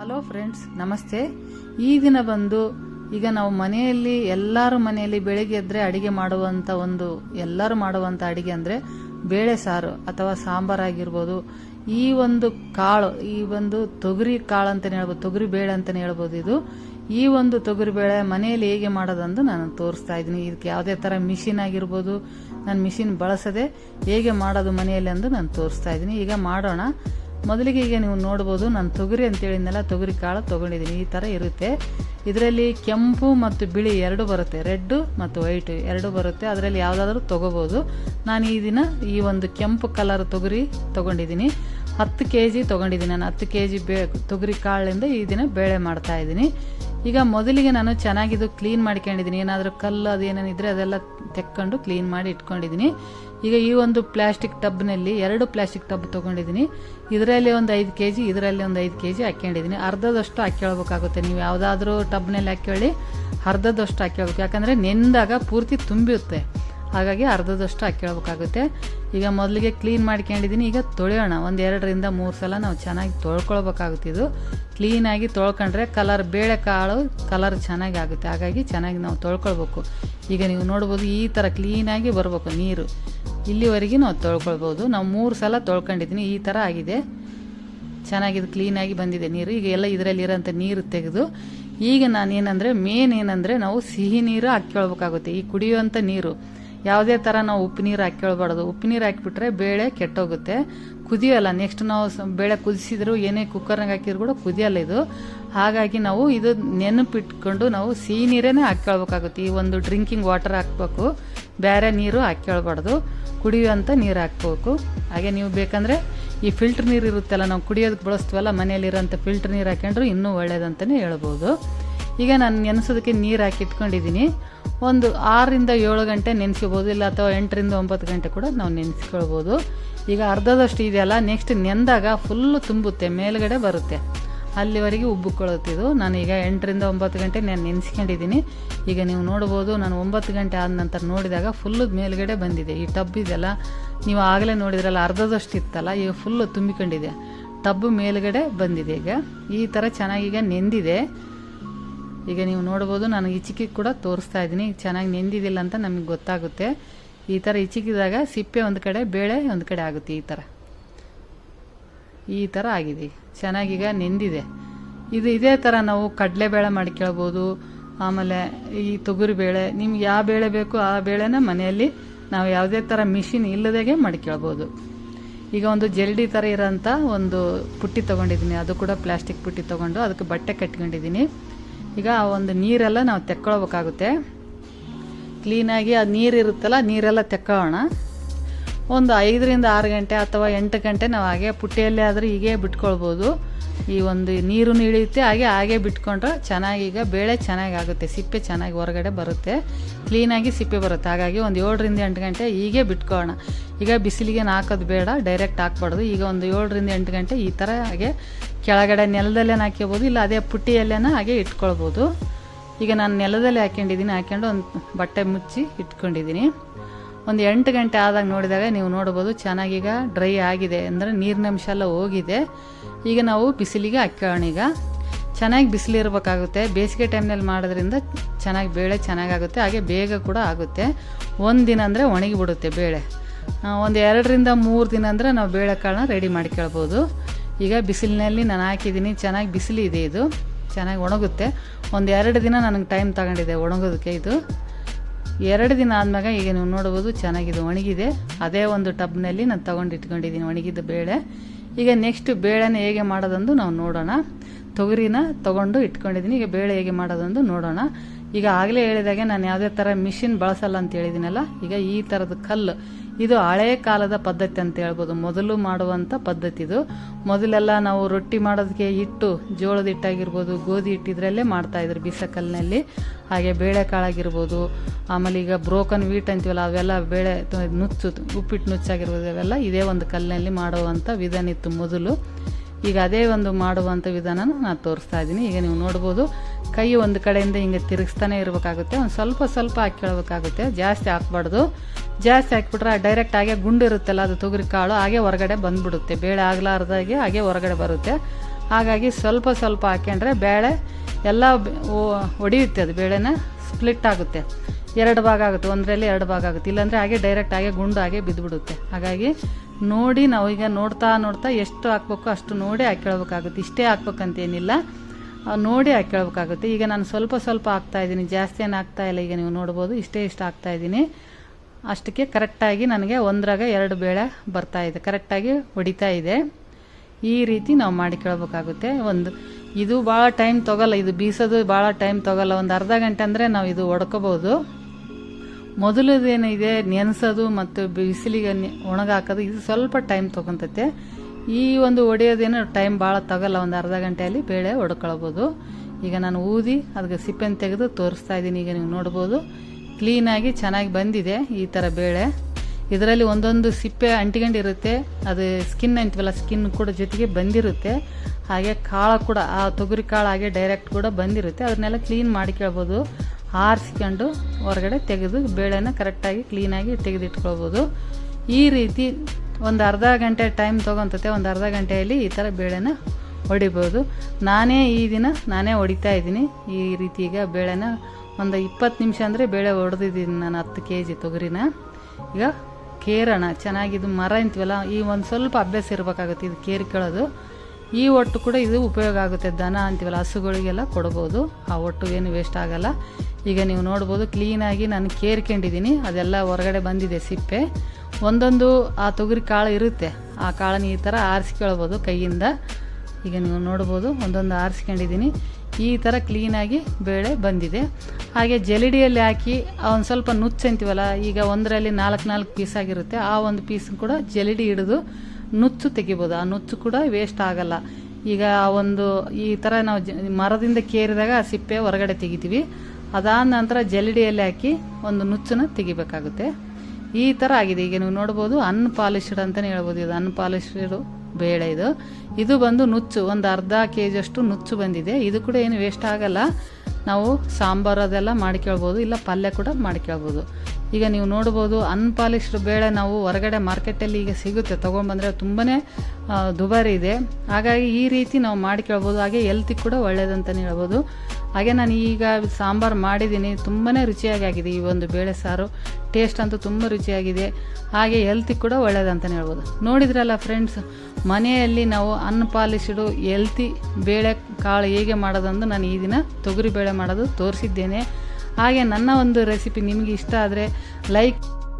Hello friends ನಮಸ್ತೆ. ಈ ದಿನ ಬಂದು ಈಗ ನಾವು ಮನೆಯಲ್ಲಿ, ಎಲ್ಲರ ಮನೆಯಲ್ಲಿ ಬೆಳಿಗ್ಗೆ ಎದ್ರೆ ಅಡಿಗೆ ಮಾಡುವಂಥ ಒಂದು, ಎಲ್ಲರೂ ಮಾಡುವಂಥ ಅಡಿಗೆ ಅಂದರೆ ಬೇಳೆ ಸಾರು ಅಥವಾ ಸಾಂಬಾರಾಗಿರ್ಬೋದು ಈ ಒಂದು ಕಾಳು, ಈ ಒಂದು ತೊಗರಿ ಕಾಳು ಅಂತಲೇ ಹೇಳ್ಬೋದು, ತೊಗರಿ ಬೇಳೆ ಅಂತಲೇ ಹೇಳ್ಬೋದು ಇದು. ಈ ಒಂದು ತೊಗರಿ ಬೇಳೆ ಮನೆಯಲ್ಲಿ ಹೇಗೆ ಮಾಡೋದಂದು ನಾನು ತೋರಿಸ್ತಾ ಇದ್ದೀನಿ. ಇದಕ್ಕೆ ಯಾವುದೇ ಥರ ಮಿಷಿನ್ ಆಗಿರ್ಬೋದು, ನಾನು ಮಿಷಿನ್ ಬಳಸದೆ ಹೇಗೆ ಮಾಡೋದು ಮನೆಯಲ್ಲಿ ಅಂದು ನಾನು ತೋರಿಸ್ತಾ ಇದ್ದೀನಿ. ಈಗ ಮಾಡೋಣ. ಮೊದಲಿಗೆ ಈಗ ನೀವು ನೋಡ್ಬೋದು ನಾನು ತೊಗರಿ ಅಂತ ಹೇಳಿದ್ನಲ್ಲ ತೊಗರಿ ಕಾಳು ತೊಗೊಂಡಿದ್ದೀನಿ, ಈ ಥರ ಇರುತ್ತೆ. ಇದರಲ್ಲಿ ಕೆಂಪು ಮತ್ತು ಬಿಳಿ ಎರಡು ಬರುತ್ತೆ, ರೆಡ್ಡು ಮತ್ತು ವೈಟ್ ಎರಡು ಬರುತ್ತೆ. ಅದರಲ್ಲಿ ಯಾವುದಾದ್ರೂ ತೊಗೋಬೋದು. ನಾನು ಈ ದಿನ ಈ ಒಂದು ಕೆಂಪು ಕಲರ್ ತೊಗರಿ ತೊಗೊಂಡಿದ್ದೀನಿ. ಹತ್ತು ಕೆ ಜಿ ತೊಗೊಂಡಿದ್ದೀನಿ ನಾನು, ಹತ್ತು ಕೆ ಜಿ ಬೇ, ತೊಗರಿ ಕಾಳಿಂದ ಈ ದಿನ ಬೇಳೆ ಮಾಡ್ತಾ ಇದ್ದೀನಿ. ಈಗ ಮೊದಲಿಗೆ ನಾನು ಚೆನ್ನಾಗಿದ್ದು ಕ್ಲೀನ್ ಮಾಡ್ಕೊಂಡಿದ್ದೀನಿ. ಏನಾದರೂ ಕಲ್ಲು ಅದೇನೇನಿದ್ರೆ ಅದೆಲ್ಲ ತೆಕ್ಕೊಂಡು ಕ್ಲೀನ್ ಮಾಡಿ ಇಟ್ಕೊಂಡಿದ್ದೀನಿ. ಈಗ ಈ ಒಂದು ಪ್ಲಾಸ್ಟಿಕ್ ಟಬ್ನಲ್ಲಿ ಎರಡು ಪ್ಲಾಸ್ಟಿಕ್ ಟಬ್ ತೊಗೊಂಡಿದ್ದೀನಿ. ಇದರಲ್ಲಿ ಒಂದು ಐದು ಕೆ ಜಿ ಇದರಲ್ಲಿ ಒಂದು ಐದು ಕೆ ಜಿ ಹಾಕ್ಕೊಂಡಿದ್ದೀನಿ. ಅರ್ಧದಷ್ಟು ಹಾಕ್ಕೊಳ್ಬೇಕಾಗುತ್ತೆ ನೀವು ಯಾವುದಾದ್ರೂ ಟಬ್ನಲ್ಲಿ ಹಾಕ್ಕೊಳ್ಳಿ ಅರ್ಧದಷ್ಟು ಹಾಕ್ಕೊಳ್ಬೇಕು ಯಾಕಂದರೆ ನೆಂದಾಗ ಪೂರ್ತಿ ತುಂಬಿರುತ್ತೆ. ಹಾಗಾಗಿ ಅರ್ಧದಷ್ಟು ಹಾಕ್ಕೊಳ್ಬೇಕಾಗುತ್ತೆ ಈಗ ಮೊದಲಿಗೆ ಕ್ಲೀನ್ ಮಾಡ್ಕೊಂಡಿದ್ದೀನಿ. ಈಗ ತೊಳೆಯೋಣ. ಒಂದು ಎರಡರಿಂದ ಮೂರು ಸಲ ನಾವು ಚೆನ್ನಾಗಿ ತೊಳ್ಕೊಳ್ಬೇಕಾಗುತ್ತೆ ಇದು. ಕ್ಲೀನಾಗಿ ತೊಳ್ಕೊಂಡ್ರೆ ಕಲರ್ ಬೇಳೆ ಕಾಳು ಕಲರ್ ಚೆನ್ನಾಗಿ ಆಗುತ್ತೆ. ಹಾಗಾಗಿ ಚೆನ್ನಾಗಿ ನಾವು ತೊಳ್ಕೊಳ್ಬೇಕು. ಈಗ ನೀವು ನೋಡ್ಬೋದು ಈ ಥರ ಕ್ಲೀನಾಗಿ ಬರಬೇಕು ನೀರು. ಇಲ್ಲಿವರೆಗೆ ನಾವು ತೊಳ್ಕೊಳ್ಬೋದು. ನಾವು ಮೂರು ಸಲ ತೊಳ್ಕೊಂಡಿದ್ದೀನಿ. ಈ ಥರ ಆಗಿದೆ. ಚೆನ್ನಾಗಿದ್ದು ಕ್ಲೀನಾಗಿ ಬಂದಿದೆ ನೀರು. ಈಗ ಎಲ್ಲ ಇದರಲ್ಲಿ ಇರೋಂಥ ನೀರು ತೆಗೆದು, ಈಗ ನಾನು ಏನಂದರೆ ಮೇನ್ ಏನಂದರೆ ನಾವು ಸಿಹಿ ನೀರು ಹಾಕ್ಕೊಳ್ಬೇಕಾಗುತ್ತೆ ಈ ಕುಡಿಯುವಂಥ ನೀರು. ಯಾವುದೇ ಥರ ನಾವು ಉಪ್ಪು ನೀರು ಹಾಕ್ಕೊಳ್ಬಾರ್ದು ಉಪ್ಪು ನೀರು ಹಾಕಿಬಿಟ್ರೆ ಬೇಳೆ ಕೆಟ್ಟೋಗುತ್ತೆ. ಕುದಿಯೋಲ್ಲ. ನೆಕ್ಸ್ಟ್ ನಾವು ಬೇಳೆ ಕುದಿಸಿದ್ರು, ಏನೇ ಕುಕ್ಕರ್ನಾಗ ಹಾಕಿದ್ರು ಕೂಡ ಕುದಿಯಲ್ಲ ಇದು. ಹಾಗಾಗಿ ನಾವು ಇದು ನೆನಪಿಟ್ಕೊಂಡು ನಾವು ಸಿಹಿ ನೀರೇ ಹಾಕ್ಕೊಳ್ಬೇಕಾಗುತ್ತೆ ಈ ಒಂದು ಡ್ರಿಂಕಿಂಗ್ ವಾಟರ್ ಹಾಕ್ಬೇಕು. ಬೇರೆ ನೀರು ಹಾಕ್ಕೊಳ್ಬಾರ್ದು. ಕುಡಿಯುವಂಥ ನೀರು ಹಾಕ್ಬೇಕು. ಹಾಗೆ ನೀವು ಬೇಕಂದರೆ ಈ ಫಿಲ್ಟರ್ ನೀರು ಇರುತ್ತಲ್ಲ, ನಾವು ಕುಡಿಯೋದಕ್ಕೆ ಬಳಸ್ತೀವಲ್ಲ ಮನೆಯಲ್ಲಿರೋಂಥ ಫಿಲ್ಟರ್ ನೀರು ಹಾಕೊಂಡ್ರೆ ಇನ್ನೂ ಒಳ್ಳೇದಂತಲೇ ಹೇಳ್ಬೋದು. ಈಗ ನಾನು ನೆನೆಸೋದಕ್ಕೆ ನೀರು ಹಾಕಿ ಇಟ್ಕೊಂಡಿದ್ದೀನಿ. ಒಂದು ಆರರಿಂದ ಏಳು ಗಂಟೆ ನೆನೆಸ್ಕೋಬೋದು, ಇಲ್ಲ ಅಥವಾ ಎಂಟರಿಂದ ಒಂಬತ್ತು ಗಂಟೆ ಕೂಡ ನಾವು ನೆನೆಸ್ಕೊಳ್ಬೋದು. ಈಗ ಅರ್ಧದಷ್ಟು ಇದೆಯಲ್ಲ ನೆಕ್ಸ್ಟ್ ನೆಂದಾಗ ಫುಲ್ಲು ತುಂಬುತ್ತೆ, ಮೇಲುಗಡೆ ಬರುತ್ತೆ. ಅಲ್ಲಿವರೆಗೆ ಉಬ್ಬುಕೊಳ್ಳುತ್ತಿದ್ದು. ಈಗ ಎಂಟರಿಂದ ಒಂಬತ್ತು ಗಂಟೆ ನಾನು ನೆನೆಸ್ಕೊಂಡಿದ್ದೀನಿ ಈಗ ನೀವು ನೋಡ್ಬೋದು, ನಾನು ಒಂಬತ್ತು ಗಂಟೆ ಆದ ನಂತರ ನೋಡಿದಾಗ ಫುಲ್ಲು ಮೇಲುಗಡೆ ಬಂದಿದೆ. ಈ ಟಬ್ ಇದೆಯಲ್ಲ, ನೀವು ಆಗಲೇ ನೋಡಿದ್ರಲ್ಲ, ಅರ್ಧದಷ್ಟು ಇತ್ತಲ್ಲ, ಈಗ ಫುಲ್ಲು ತುಂಬಿಕೊಂಡಿದೆ. ಟಬ್ ಮೇಲುಗಡೆ ಬಂದಿದೆ ಈಗ. ಈ ಥರ ಚೆನ್ನಾಗೀಗ ನೆಂದಿದೆ. ಈಗ ನೀವು ನೋಡ್ಬೋದು, ನಾನು ಇಚಿಕಿ ಕೂಡ ತೋರಿಸ್ತಾ ಇದ್ದೀನಿ. ಚೆನ್ನಾಗಿ ನೆಂದಿದಿಲ್ಲ ಅಂತ ನಮಗೆ ಗೊತ್ತಾಗುತ್ತೆ. ಈ ಥರ ಇಚಿಕಿದಾಗ ಸಿಪ್ಪೆ ಒಂದು ಕಡೆ, ಬೇಳೆ ಒಂದು ಕಡೆ ಆಗುತ್ತೆ ಈ ಥರ ಈ ಥರ ಆಗಿದೆ. ಚೆನ್ನಾಗೀಗ ನೆಂದಿದೆ. ಇದು ಇದೇ ಥರ ನಾವು ಕಡಲೆಬೇಳೆ ಮಾಡ್ಕೊಳ್ಬೋದು ಆಮೇಲೆ ಈ ತೊಗರಿ ಬೇಳೆ, ನಿಮ್ಗೆ ಯಾವ ಬೇಳೆ ಬೇಕು ಆ ಬೇಳೆನ ಮನೆಯಲ್ಲಿ ನಾವು ಯಾವುದೇ ಥರ ಮಿಷಿನ್ ಇಲ್ಲದಾಗೆ ಮಾಡ್ಕೊಳ್ಬೋದು ಈಗ ಒಂದು ಜಲ್ಡಿ ಥರ ಇರೋಂಥ ಒಂದು ಪುಟ್ಟಿ ತೊಗೊಂಡಿದ್ದೀನಿ. ಅದು ಕೂಡ ಪ್ಲಾಸ್ಟಿಕ್ ಪುಟ್ಟಿ ತೊಗೊಂಡು ಅದಕ್ಕೆ ಬಟ್ಟೆ ಕಟ್ಕೊಂಡಿದ್ದೀನಿ. ಈಗ ಆ ಒಂದು ನೀರೆಲ್ಲ ನಾವು ತೆಕ್ಕೊಳ್ಬೇಕಾಗುತ್ತೆ. ಕ್ಲೀನಾಗಿ ಅದು ನೀರು ಇರುತ್ತಲ್ಲ ನೀರೆಲ್ಲ ತೆಕ್ಕೊಳ್ಳೋಣ. ಒಂದು ಐದರಿಂದ ಆರು ಗಂಟೆ ಅಥವಾ ಎಂಟು ಗಂಟೆ ನಾವು ಹಾಗೆ ಪುಟ್ಟಿಯಲ್ಲೇ ಆದರೆ ಹೀಗೆ ಬಿಟ್ಕೊಳ್ಬೋದು. ಈ ಒಂದು ನೀರು ಇಳಿಯುತ್ತೆ ಹಾಗೆ ಹಾಗೆ ಬಿಟ್ಕೊಂಡ್ರೆ ಚೆನ್ನಾಗಿ ಈಗ ಬೇಳೆ ಚೆನ್ನಾಗಿ ಆಗುತ್ತೆ, ಸಿಪ್ಪೆ ಚೆನ್ನಾಗಿ ಹೊರಗಡೆ ಬರುತ್ತೆ ಕ್ಲೀನಾಗಿ ಸಿಪ್ಪೆ ಬರುತ್ತೆ. ಹಾಗಾಗಿ ಒಂದು ಏಳರಿಂದ ಎಂಟು ಗಂಟೆ ಹೀಗೆ ಬಿಟ್ಕೊಳ್ಳೋಣ ಈಗ ಬಿಸಿಲಿಗೆ ಹಾಕೋದು ಬೇಡ ಡೈರೆಕ್ಟ್ ಹಾಕ್ಬಾರ್ದು. ಈಗ ಒಂದು ಏಳರಿಂದ ಎಂಟು ಗಂಟೆ ಈ ಥರ ಹಾಗೆ ಕೆಳಗಡೆ ನೆಲದಲ್ಲೇ ಹಾಕ್ಕೋಬೋದು ಇಲ್ಲ ಅದೇ ಪುಟ್ಟಿಯಲ್ಲೇನ ಹಾಗೆ ಇಟ್ಕೊಳ್ಬೋದು. ಈಗ ನಾನು ನೆಲದಲ್ಲೇ ಹಾಕ್ಕೊಂಡಿದ್ದೀನಿ ಹಾಕ್ಕೊಂಡು ಒಂದು ಬಟ್ಟೆ ಮುಚ್ಚಿ ಇಟ್ಕೊಂಡಿದ್ದೀನಿ. ಒಂದು ಎಂಟು ಗಂಟೆ ಆದಾಗ ನೋಡಿದಾಗ ನೀವು ನೋಡ್ಬೋದು ಚೆನ್ನಾಗೀಗ ಡ್ರೈ ಆಗಿದೆ ಅಂದರೆ ನೀರಿನಂಶ ಎಲ್ಲ ಹೋಗಿದೆ. ಈಗ ನಾವು ಬಿಸಿಲಿಗೆ ಈಗ. ಚೆನ್ನಾಗಿ ಬಿಸಿಲಿರ್ಬೇಕಾಗುತ್ತೆ ಬೇಸಿಗೆ ಟೈಮ್ನಲ್ಲಿ ಮಾಡೋದ್ರಿಂದ ಚೆನ್ನಾಗಿ ಬೇಳೆ ಚೆನ್ನಾಗಾಗುತ್ತೆ. ಹಾಗೆ ಬೇಗ ಕೂಡ ಆಗುತ್ತೆ. ಒಂದು ದಿನ ಅಂದರೆ ಒಣಗಿಬಿಡುತ್ತೆ ಬೇಳೆ. ಒಂದು ಎರಡರಿಂದ ಮೂರು ದಿನ ಅಂದರೆ ನಾವು ಬೇಳೆಕಾಳನ್ನ ರೆಡಿ ಮಾಡ್ಕೊಳ್ಬೋದು ಈಗ ಬಿಸಿಲಿನಲ್ಲಿ ನಾನು ಹಾಕಿದ್ದೀನಿ. ಚೆನ್ನಾಗಿ ಬಿಸಿಲಿದೆ ಇದು. ಚೆನ್ನಾಗಿ ಒಣಗುತ್ತೆ. ಒಂದು ಎರಡು ದಿನ ನನಗೆ ಟೈಮ್ ತಗೊಂಡಿದೆ ಒಣಗೋದಕ್ಕೆ ಇದು. ಎರಡು ದಿನ ಆದ್ಮ್ಯಾಗ ಈಗ ನೀವು ನೋಡ್ಬೋದು ಚೆನ್ನಾಗಿದೆ, ಒಣಗಿದೆ. ಅದೇ ಒಂದು ಟಬ್ನಲ್ಲಿ ನಾನು ತಗೊಂಡು ಇಟ್ಕೊಂಡಿದ್ದೀನಿ ಒಣಗಿದ ಬೇಳೆ. ಈಗ ನೆಕ್ಸ್ಟ್ ಬೇಳೆನ ಹೇಗೆ ಮಾಡೋದಂದು ನಾವು ನೋಡೋಣ. ತೊಗರಿನ ತಗೊಂಡು ಇಟ್ಕೊಂಡಿದ್ದೀನಿ. ಈಗ ಬೇಳೆ ಹೇಗೆ ಮಾಡೋದಂದು ನೋಡೋಣ. ಈಗ ಆಗಲೇ ಹೇಳಿದಾಗೆ ನಾನು ಯಾವುದೇ ಥರ ಮಿಷಿನ್ ಬಳಸಲ್ಲ ಅಂತ ಹೇಳಿದಿನಲ್ಲ, ಈಗ ಈ ಥರದ ಕಲ್ಲು. ಇದು ಹಳೆ ಕಾಲದ ಪದ್ಧತಿ ಅಂತ ಹೇಳ್ಬೋದು. ಮೊದಲು ಮಾಡುವಂಥ ಪದ್ಧತಿ ಇದು. ಮೊದಲೆಲ್ಲ ನಾವು ರೊಟ್ಟಿ ಮಾಡೋದಕ್ಕೆ ಹಿಟ್ಟು, ಜೋಳದ ಹಿಟ್ಟಾಗಿರ್ಬೋದು, ಗೋಧಿ ಹಿಟ್ಟಿದ್ರಲ್ಲೇ ಮಾಡ್ತಾಯಿದ್ರು ಬೀಸಕಲ್ಲಿನಲ್ಲಿ ಹಾಗೆ ಬೇಳೆಕಾಳಾಗಿರ್ಬೋದು, ಆಮೇಲೆ ಈಗ ಬ್ರೋಕನ್ ವೀಟ್ ಅಂತೀವಲ್ಲ, ಅವೆಲ್ಲ ಬೇಳೆ ನುಚ್ಚು, ಉಪ್ಪಿಟ್ಟು ನುಚ್ಚಾಗಿರ್ಬೋದು, ಅವೆಲ್ಲ ಇದೇ ಒಂದು ಕಲ್ಲಿನಲ್ಲಿ ಮಾಡುವಂಥ ವಿಧಾನ ಇತ್ತು ಮೊದಲು. ಈಗ ಅದೇ ಒಂದು ಮಾಡುವಂಥ ವಿಧಾನನ ನಾನು ತೋರಿಸ್ತಾ ಇದ್ದೀನಿ. ಈಗ ನೀವು ನೋಡ್ಬೋದು ಕೈ ಒಂದು ಕಡೆಯಿಂದ ಹಿಂಗೆ ತಿರುಗಿಸ್ತಾನೆ ಇರಬೇಕಾಗುತ್ತೆ. ಒಂದು ಸ್ವಲ್ಪ ಸ್ವಲ್ಪ ಹಾಕ್ಕೊಳ್ಬೇಕಾಗುತ್ತೆ ಜಾಸ್ತಿ ಹಾಕ್ಬಾರ್ದು. ಜಾಸ್ತಿ ಹಾಕ್ಬಿಟ್ರೆ ಡೈರೆಕ್ಟ್ ಹಾಗೆ ಗುಂಡು ಇರುತ್ತಲ್ಲ, ಅದು ತೊಗರಿ ಕಾಳು, ಹಾಗೆ ಹೊರಗಡೆ ಬಂದ್ಬಿಡುತ್ತೆ. ಬೇಳೆ ಆಗಲಾರ್ದಾಗೆ ಹಾಗೆ ಹೊರಗಡೆ ಬರುತ್ತೆ. ಹಾಗಾಗಿ ಸ್ವಲ್ಪ ಸ್ವಲ್ಪ ಹಾಕ್ಕೊಂಡ್ರೆ ಬೇಳೆ ಎಲ್ಲ ಒಡೆಯುತ್ತೆ ಅದು ಬೇಳೆನ ಸ್ಪ್ಲಿಟ್ ಆಗುತ್ತೆ. ಎರಡು ಭಾಗ ಆಗುತ್ತೆ, ಒಂದರಲ್ಲಿ ಎರಡು ಭಾಗ ಆಗುತ್ತೆ. ಇಲ್ಲಾಂದರೆ ಹಾಗೆ ಡೈರೆಕ್ಟ್ ಹಾಗೆ ಗುಂಡು ಹಾಗೆ ಬಿದ್ದುಬಿಡುತ್ತೆ ಹಾಗಾಗಿ ನೋಡಿ ನಾವು ಈಗ ನೋಡ್ತಾ ನೋಡ್ತಾ ಎಷ್ಟು ಹಾಕ್ಬೇಕು ಅಷ್ಟು ನೋಡಿ ಹಾಕ್ಕೊಳ್ಬೇಕಾಗುತ್ತೆ ಇಷ್ಟೇ ಹಾಕ್ಬೇಕಂತೇನಿಲ್ಲ. ನೋಡಿ ಹಾಕ್ಕೊಳ್ಬೇಕಾಗುತ್ತೆ ಈಗ ನಾನು ಸ್ವಲ್ಪ ಸ್ವಲ್ಪ ಹಾಕ್ತಾ ಇದ್ದೀನಿ. ಜಾಸ್ತಿ ಏನು ಇಲ್ಲ ಈಗ ನೀವು ನೋಡ್ಬೋದು. ಇಷ್ಟೇ ಇಷ್ಟು ಆಗ್ತಾ ಇದ್ದೀನಿ. ಅಷ್ಟಕ್ಕೆ ಕರೆಕ್ಟಾಗಿ ನನಗೆ ಒಂದ್ರಾಗ ಎರಡು ಬೇಳೆ ಬರ್ತಾ ಇದೆ. ಕರೆಕ್ಟಾಗಿ ಹೊಡಿತಾ ಇದೆ. ಈ ರೀತಿ ನಾವು ಮಾಡಿಕೊಳ್ಬೇಕಾಗುತ್ತೆ ಒಂದು ಇದು ಭಾಳ ಟೈಮ್ ತೊಗೊಲ್ಲ. ಇದು ಬೀಸೋದು ಭಾಳ ಟೈಮ್ ತೊಗೊಲ್ಲ. ಒಂದು ಅರ್ಧ ಗಂಟೆ ಅಂದರೆ ನಾವು ಇದು ಒಡ್ಕೋಬೋದು. ಮೊದಲದೇನಿದೆ ನೆನೆಸೋದು ಮತ್ತು ಬಿಸಿಲಿಗೆ ಒಣಗಾಕೋದು. ಇದು ಸ್ವಲ್ಪ ಟೈಮ್ ತೊಗೊತೈತೆ. ಈ ಒಂದು ಒಡೆಯೋದೇನು ಟೈಮ್ ಭಾಳ ತಗೋಲ್ಲ, ಒಂದು ಅರ್ಧ ಗಂಟೆಯಲ್ಲಿ ಬೇಳೆ ಒಡ್ಕೊಳ್ಬೋದು. ಈಗ ನಾನು ಊದಿ ಅದಕ್ಕೆ ಸಿಪ್ಪೆನ ತೆಗೆದು ತೋರಿಸ್ತಾ ಇದ್ದೀನಿ, ಈಗ ನೀವು ನೋಡ್ಬೋದು. ಕ್ಲೀನಾಗಿ ಚೆನ್ನಾಗಿ ಬಂದಿದೆ ಈ ಥರ ಬೇಳೆ. ಇದರಲ್ಲಿ ಒಂದೊಂದು ಸಿಪ್ಪೆ ಅಂಟಿಕೊಂಡಿರುತ್ತೆ, ಅದು ಸ್ಕಿನ್ ಅಂತೀವಲ್ಲ ಸ್ಕಿನ್ ಕೂಡ ಜೊತೆಗೆ ಬಂದಿರುತ್ತೆ. ಹಾಗೆ ಕಾಳು ಕೂಡ, ಆ ತೊಗರಿ ಕಾಳು ಹಾಗೆ ಡೈರೆಕ್ಟ್ ಕೂಡ ಬಂದಿರುತ್ತೆ. ಅದನ್ನೆಲ್ಲ ಕ್ಲೀನ್ ಮಾಡಿಕೊಳ್ಬೋದು ಆರಿಸ್ಕೊಂಡು ಹೊರಗಡೆ ತೆಗೆದು ಬೇಳೆನ ಕರೆಕ್ಟಾಗಿ ಕ್ಲೀನಾಗಿ ತೆಗೆದಿಟ್ಕೊಳ್ಬೋದು. ಈ ರೀತಿ ಒಂದು ಅರ್ಧ ಗಂಟೆ ಟೈಮ್ ತೊಗೊತತೆ, ಒಂದು ಅರ್ಧ ಗಂಟೆಯಲ್ಲಿ ಈ ಥರ ಬೇಳೆನ ಹೊಡಿಬೋದು. ನಾನೇ ಈ ದಿನ ನಾನೇ ಹೊಡಿತಾ ಇದ್ದೀನಿ. ಈ ರೀತಿ ಈಗ ಬೇಳೆನ ಒಂದು ಇಪ್ಪತ್ತು ನಿಮಿಷ ಅಂದರೆ ಬೇಳೆ ಹೊಡೆದಿದ್ದೀನಿ ನಾನು ಹತ್ತು ಕೆ ಜಿ ತೊಗರಿನ. ಈಗ ಕೇರೋಣ ಚೆನ್ನಾಗಿದ್ದು ಮರ ಇಂತವಲ್ಲ, ಈ ಒಂದು ಸ್ವಲ್ಪ ಅಭ್ಯಾಸ ಇರಬೇಕಾಗುತ್ತೆ, ಇದು ಕೇರ್ಕೊಳ್ಳೋದು ಈ ಒಟ್ಟು ಕೂಡ ಇದು ಉಪಯೋಗ ಆಗುತ್ತೆ. ದನ ಅಂತೀವಲ್ಲ, ಹಸುಗಳಿಗೆಲ್ಲ ಕೊಡ್ಬೋದು. ಆ ಒಟ್ಟು ಏನು ವೇಸ್ಟ್ ಆಗಲ್ಲ. ಈಗ ನೀವು ನೋಡ್ಬೋದು ಕ್ಲೀನಾಗಿ ನಾನು ಕೇರ್ಕೊಂಡಿದ್ದೀನಿ. ಅದೆಲ್ಲ ಹೊರಗಡೆ ಬಂದಿದೆ ಸಿಪ್ಪೆ. ಒಂದೊಂದು ಆ ತೊಗರಿ ಕಾಳು ಇರುತ್ತೆ. ಆ ಕಾಳನ್ನ ಈ ಥರ ಆರಿಸ್ಕೊಳ್ಬೋದು ಕೈಯಿಂದ. ಈಗ ನೀವು ನೋಡ್ಬೋದು, ಒಂದೊಂದು ಆರಿಸ್ಕೊಂಡಿದ್ದೀನಿ. ಈ ಥರ ಕ್ಲೀನಾಗಿ ಬೇಳೆ ಬಂದಿದೆ. ಹಾಗೆ ಜಲಿಡಿಯಲ್ಲಿ ಹಾಕಿ ಒಂದು ಸ್ವಲ್ಪ ನುಚ್ಚಂತೀವಲ್ಲ, ಈಗ ಒಂದರಲ್ಲಿ ನಾಲ್ಕು ನಾಲ್ಕು ಪೀಸ್ ಆಗಿರುತ್ತೆ. ಆ ಒಂದು ಪೀಸ್ ಕೂಡ ಜಲಿಡಿ ಹಿಡಿದು ನುಚ್ಚು ತೆಗಿಬೋದು. ಆ ನುಚ್ಚು ಕೂಡ ವೇಸ್ಟ್ ಆಗಲ್ಲ. ಈಗ ಆ ಒಂದು ಈ ಥರ ನಾವು ಮರದಿಂದ ಕೇರಿದಾಗ ಆ ಸಿಪ್ಪೆ ಹೊರಗಡೆ ತೆಗಿತೀವಿ. ಅದಾದ ನಂತರ ಜಲಡಿಯಲ್ಲಿ ಹಾಕಿ ಒಂದು ನುಚ್ಚನ್ನು ತೆಗಿಬೇಕಾಗುತ್ತೆ. ಈ ಥರ ಆಗಿದೆ. ಈಗ ನೀವು ನೋಡ್ಬೋದು ಅನ್ಪಾಲಿಶ್ಡ್ ಅಂತಲೇ ಹೇಳ್ಬೋದು. ಇದು ಅನ್ಪಾಲಿಶ್ಡ್ ಬೇಳೆ ಇದು. ಇದು ಬಂದು ನುಚ್ಚು. ಒಂದು ಅರ್ಧ ಕೆ ಜಿಯಷ್ಟು ನುಚ್ಚು ಬಂದಿದೆ. ಇದು ಕೂಡ ಏನು ವೇಸ್ಟ್ ಆಗಲ್ಲ. ನಾವು ಸಾಂಬಾರು ಅದೆಲ್ಲ ಮಾಡ್ಕೊಳ್ಬೋದು ಇಲ್ಲ ಪಲ್ಯ ಕೂಡ ಮಾಡ್ಕೊಳ್ಬೋದು ಈಗ ನೀವು ನೋಡ್ಬೋದು ಅನ್ಪಾಲಿಶ್ಡ್ ಬೇಳೆ ನಾವು ಹೊರಗಡೆ ಮಾರ್ಕೆಟಲ್ಲಿ ಈಗ ಸಿಗುತ್ತೆ. ತೊಗೊಂಬಂದರೆ ತುಂಬಾ ದುಬಾರಿ ಇದೆ. ಹಾಗಾಗಿ ಈ ರೀತಿ ನಾವು ಮಾಡ್ಕೊಳ್ಬೋದು ಹಾಗೆ ಎಲ್ತಿಗೆ ಕೂಡ ಒಳ್ಳೇದಂತಲೇ ಹೇಳ್ಬೋದು. ಹಾಗೆ ನಾನು ಈಗ ಸಾಂಬಾರು ಮಾಡಿದ್ದೀನಿ. ತುಂಬಾ ರುಚಿಯಾಗಿ ಆಗಿದೆ ಈ ಒಂದು ಬೇಳೆ ಸಾರು. ಟೇಸ್ಟ್ ಅಂತೂ ತುಂಬ ರುಚಿಯಾಗಿದೆ. ಹಾಗೆ ಎಲ್ತಿಗೆ ಕೂಡ ಒಳ್ಳೇದಂತಲೇ ಹೇಳ್ಬೋದು. ನೋಡಿದ್ರಲ್ಲ ಫ್ರೆಂಡ್ಸ್ ಮನೆಯಲ್ಲಿ ನಾವು ಅನ್ಪಾಲಿಶ್ಡು ಎಲ್ತಿ ಬೇಳೆ ಕಾಳು ಹೇಗೆ ಮಾಡೋದಂದು ನಾನು ಈ ದಿನ ತೊಗರಿ ಬೇಳೆ ಮಾಡೋದು ತೋರಿಸಿದ್ದೇನೆ. ಹಾಗೆ ನನ್ನ ಒಂದು ರೆಸಿಪಿ ನಿಮಗೆ ಇಷ್ಟ ಆದರೆ ಲೈಕ್